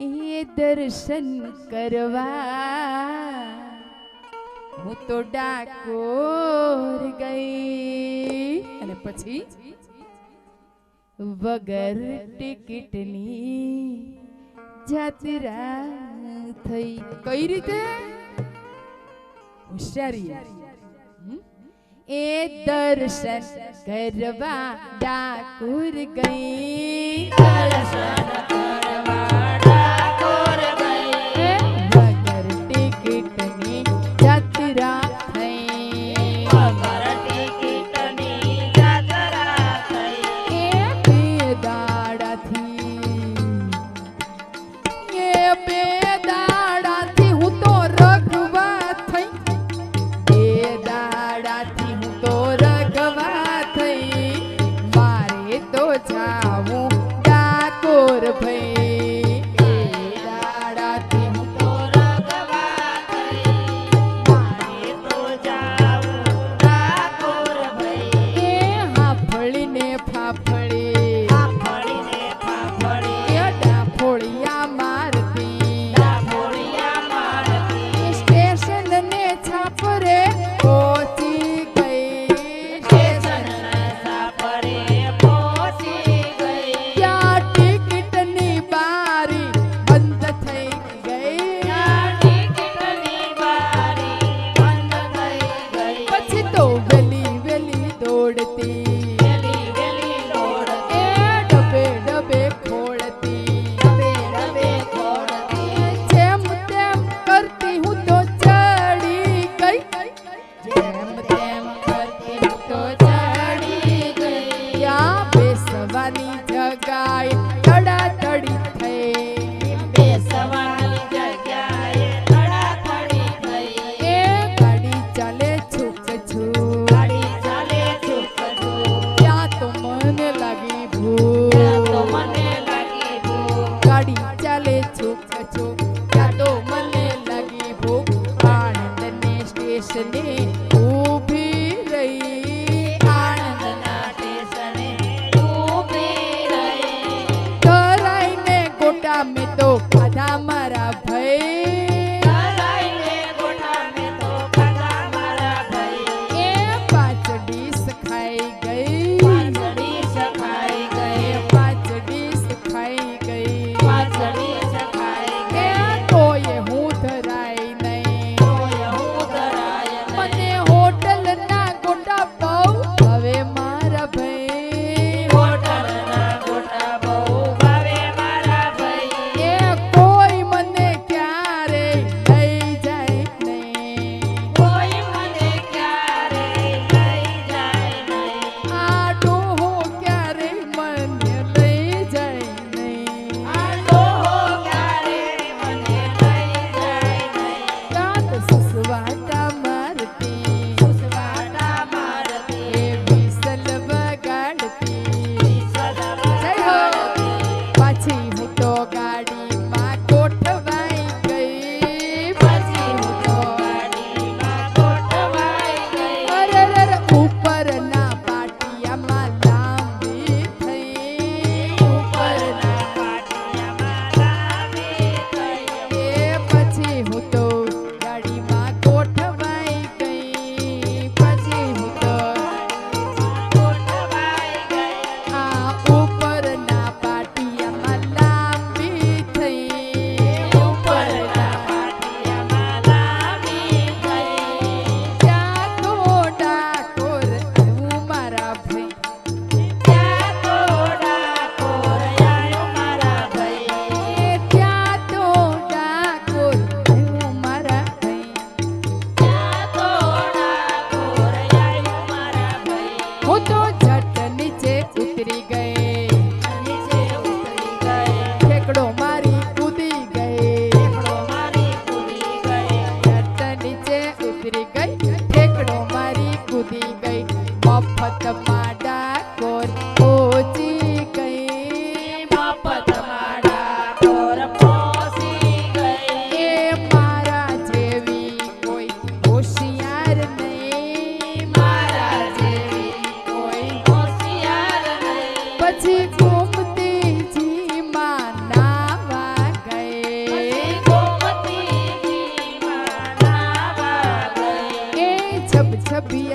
એ દર્શન કરવા હું તો ડાકોર ગઈ. અને પછી? વગર ટિકિટની જાતરા થઈ. કઈ રીતે? હોશિયારી એ દર્શન કરવા ડાકોર ગઈ. દર્શન took a took be